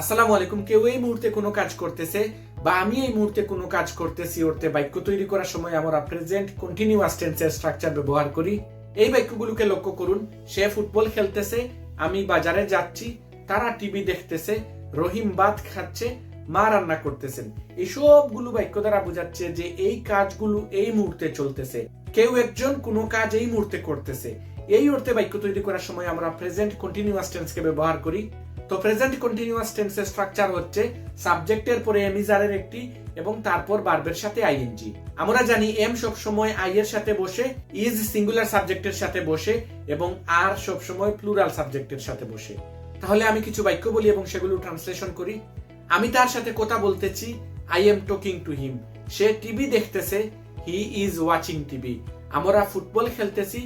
আসসালামু আলাইকুম, কেউ এই মুহূর্তে কোনো কাজ করতেছে বা আমি এই মুহূর্তে কোনো কাজ করতেছি, ওরতে বাক্য তৈরি করার সময় আমরা প্রেজেন্ট কন্টিনিউয়াস টেন্সের স্ট্রাকচার ব্যবহার করি। এই বাক্যগুলোকে লক্ষ্য করুন, সে ফুটবল খেলতেছে, আমি বাজারে যাচ্ছি, তারা টিভি দেখতেছে, রহিম ভাত খাচ্ছে, মা রান্না করতেছেন। এই সবগুলো বাক্য দ্বারা বোঝাচ্ছে যে এই কাজগুলো এই মুহূর্তে চলতেছে। কেউ একজন কোনো কাজ এই মুহূর্তে করতেছে। এই অর্থে বাক্য তৈরি করার সময় আমরা প্রেজেন্ট কন্টিনিউয়াস টেন্সকে ব্যবহার করি। তো প্রেজেন্ট কন্টিনিউয়াস টেন্সের স্ট্রাকচার হচ্ছে সাবজেক্টের পরে এমিজারের একটি এবং তারপর বার্বের সাথে আইএনজি আমরা জানি এম সব সময় আই এর সাথে বসে ইজ সিঙ্গুলার সাবজেক্টের সাথে বসে এবং আর সব সময় প্লুরাল সাবজেক্টের সাথে বসে। তাহলে আমি কিছু বাক্য বলি এবং সেগুলো ট্রান্সলেশন করি। আমি তার সাথে কথা বলতেছি I am talking to him say TV দেখতেছে হি ইজ ওয়াচিং টিভি আমরা ফুটবল খেলতেছি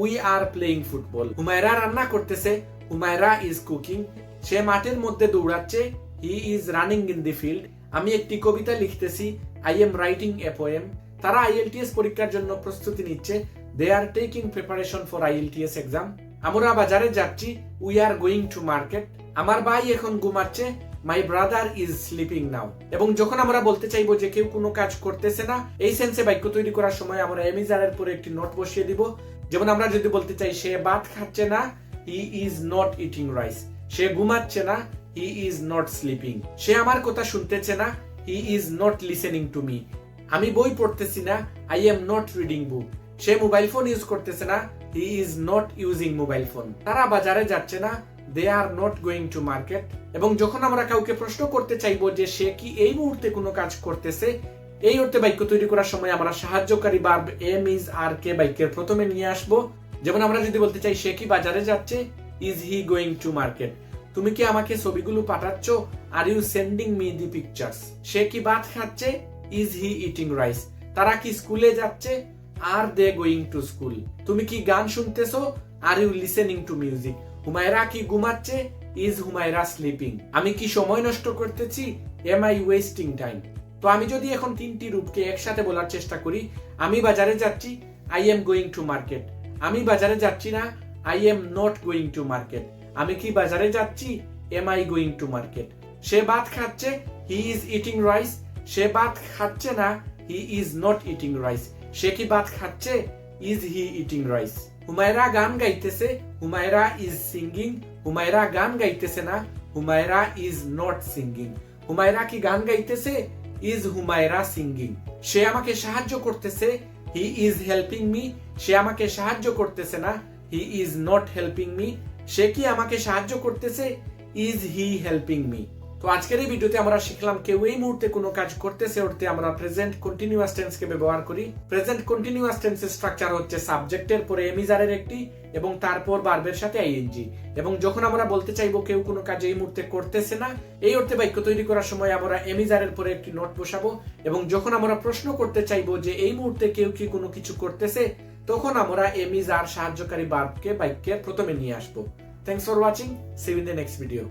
we are playing football Humaira রান্না করতেছে, হুমায়রা ইজ কুকিং সে মাঠের মধ্যে দৌড়াচ্ছে he is running in the field আমি একটি কবিতা লিখতেছি I am writing a poem তারা আইএলটিএস পরীক্ষার জন্য প্রস্তুতি নিচ্ছে। They are taking preparation for IELTS exam আমরা বাজারে যাচ্ছি we are going to market আমার ভাই এখন ঘুমাচ্ছে my brother is sleeping now এবং যখন আমরা বলতে চাইব যে কেউ কোনো কাজ করতেছে না, এই সেন্সে বাক্য তৈরি করার সময় আমরা এমিজারের পরে একটি নোট বসিয়ে দিব। যেমন আমরা যদি বলতে চাই, সে ভাত খাচ্ছে না he is not eating rice সে ঘুমাচ্ছে না হি ইজ নট স্লিপিং সে আমার কথা শুনতেছে না he is not listening to me আমি বই পড়তেছি না I am not reading book say mobile phone use করতেছে না he is not using mobile phone তারা বাজারে যাচ্ছে না they are not going to market এবং যখন আমরা কাউকে প্রশ্ন করতে চাইব যে সে কি এই মুহূর্তে কোনো কাজ করতেছে, এই অর্থে বাক্য তৈরি করার সময় আমরা সাহায্যকারী বার্ব এম ইজ আর কে বাক্যের প্রথমে নিয়ে আসব। যেমন আমরা যদি বলতে চাই, সে কি বাজারে যাচ্ছে is he going to market তুমি কি আমাকে ছবিগুলো পাঠাচ্ছ? Are you sending me the pictures সে কি ভাত খাচ্ছে? ইজ হি ইটিং রাইস তারা কি স্কুলে যাচ্ছে? Are they going to school তুমি কি গান শুনতেছো? Are you listening to music Humaira কি ঘুমাচ্ছে? ইজ হুমায়রা স্লিপিং আমি কি সময় নষ্ট করতেছি? এম আই ওয়েস্টিং টাইম তো আমি যদি এখন তিনটি রূপকে একসাথে বলার চেষ্টা করি, আমি বাজারে যাচ্ছি I am going to market আমি বাজারে যাচ্ছি না I am not going to market আমি কি বাজারে যাচ্ছি? Am I going to market সে ভাত খাচ্ছে হি ইজ ইটিং রাইস সে ভাত খাচ্ছে না he is not eating rice সে কি ভাত খাচ্ছে? Is he eating rice Humayra গান গাইতেছে, হুমায়রা ইজ সিঙ্গিং হুমায়রা গান গাইতেছে না, Humayra is not singing Humayra কি গান গাইতেছে? ইজ হুমায়রা সিঙ্গিং সে আমাকে সাহায্য করতেছে হি ইজ হেল্পিং মি সে আমাকে সাহায্য করতেছে না he is not helping me সে কি আমাকে সাহায্য করতেছে? ইজ হি হেল্পিং মি তো আজকের এই ভিডিওতে আমরা শিখলাম কেউ এই মুহূর্তে কোনো কাজ করতেছে ওরতে আমরা প্রেজেন্ট কন্টিনিউয়াস টেন্স কে ব্যবহার করি। প্রেজেন্ট কন্টিনিউয়াস টেন্সের স্ট্রাকচার হচ্ছে সাবজেক্টের পরে এমিজারের একটি এবং তারপর বার্বের সাথে আইএনজি এবং যখন আমরা বলতে চাইব কেউ কোনো কাজ এই মুহূর্তে করতেছে না, এই অর্থে বাক্য তৈরি করার সময় আমরা এমিজারের পরে একটি নোট বসাবো। এবং যখন আমরা প্রশ্ন করতে চাইব যে এই মুহূর্তে কেউ কি কোনো কিছু করতেছে তখন আমরা এমিজার সাহায্যকারী বার্বকে বাক্যের প্রথমে নিয়ে আসব। Thanks for watching see the next video